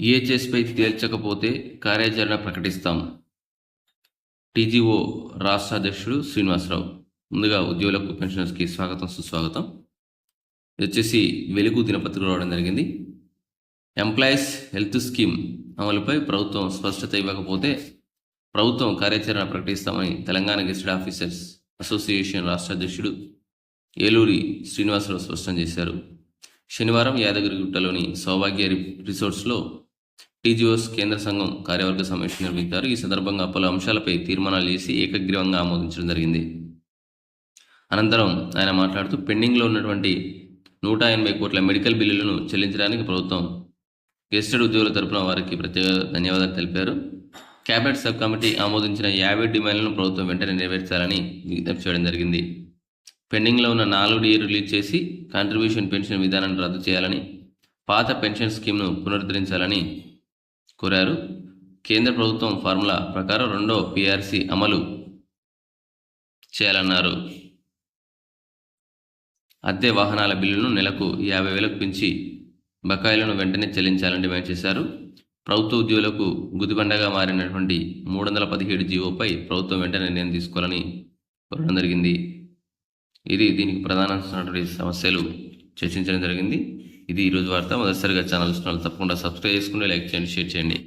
ఈహెచ్ఎస్పై తేల్చకపోతే కార్యాచరణ ప్రకటిస్తాం. టీజీఓ రాష్ట్ర అధ్యక్షుడు శ్రీనివాసరావు. ముందుగా ఉద్యోగులకు పెన్షనర్స్కి స్వాగతం సుస్వాగతం. ఇది వచ్చేసి వెలుగు దినపత్రిక రావడం జరిగింది. ఎంప్లాయీస్ హెల్త్ స్కీమ్ అమలుపై ప్రభుత్వం స్పష్టత ఇవ్వకపోతే ప్రభుత్వం కార్యాచరణ ప్రకటిస్తామని తెలంగాణ గెస్టెడ్ ఆఫీసర్స్ అసోసియేషన్ రాష్ట్ర అధ్యక్షుడు ఏలూరి శ్రీనివాసరావు స్పష్టం చేశారు. శనివారం యాదగిరిగుట్టలోని సౌభాగ్య రి- రిసార్ట్స్లో టీజీఓస్ కేంద్ర సంఘం కార్యవర్గ సమావేశం నిర్వహించారు. ఈ సందర్భంగా పలు అంశాలపై తీర్మానాలు చేసి ఏకగ్రీవంగా ఆమోదించడం జరిగింది. అనంతరం ఆయన మాట్లాడుతూ పెండింగ్లో ఉన్నటువంటి నూట ఎనభై కోట్ల మెడికల్ బిల్లులను చెల్లించడానికి ప్రభుత్వం గెస్టెడ్ ఉద్యోగుల తరపున వారికి ప్రత్యేక ధన్యవాదాలు తెలిపారు. కేబినెట్ సబ్ కమిటీ ఆమోదించిన యాభై డిమాండ్లను ప్రభుత్వం వెంటనే నెరవేర్చాలని విజ్ఞప్తి చేయడం జరిగింది. పెండింగ్లో ఉన్న నాలుగు డి రిలీజ్ చేసి కాంట్రిబ్యూషన్ పెన్షన్ విధానాన్ని రద్దు చేయాలని పాత పెన్షన్ స్కీమ్ను పునరుద్ధరించాలని కోరారు. కేంద్ర ప్రభుత్వం ఫార్ములా ప్రకారం రెండో పిఆర్సి అమలు చేయాలన్నారు. అద్దె వాహనాల బిల్లును నెలకు యాభై వేలకు పెంచి బకాయిలను వెంటనే చెల్లించాలని డిమాండ్ చేశారు. ప్రభుత్వ ఉద్యోగులకు గుదిబండగా మారినటువంటి మూడు వందల పదిహేడు జీవోపై ప్రభుత్వం వెంటనే నిర్ణయం తీసుకోవాలని కోరడం జరిగింది. ఇది దీనికి ప్రధానమైనటువంటి సమస్యలు చర్చించడం జరిగింది. ఇది ఈరోజు వార్త. మొదటిసారిగా ఛానల్ ఇస్తున్నారు తప్పకుండా సబ్స్క్రైబ్ చేసుకుని లైక్ చేయండి షేర్ చేయండి.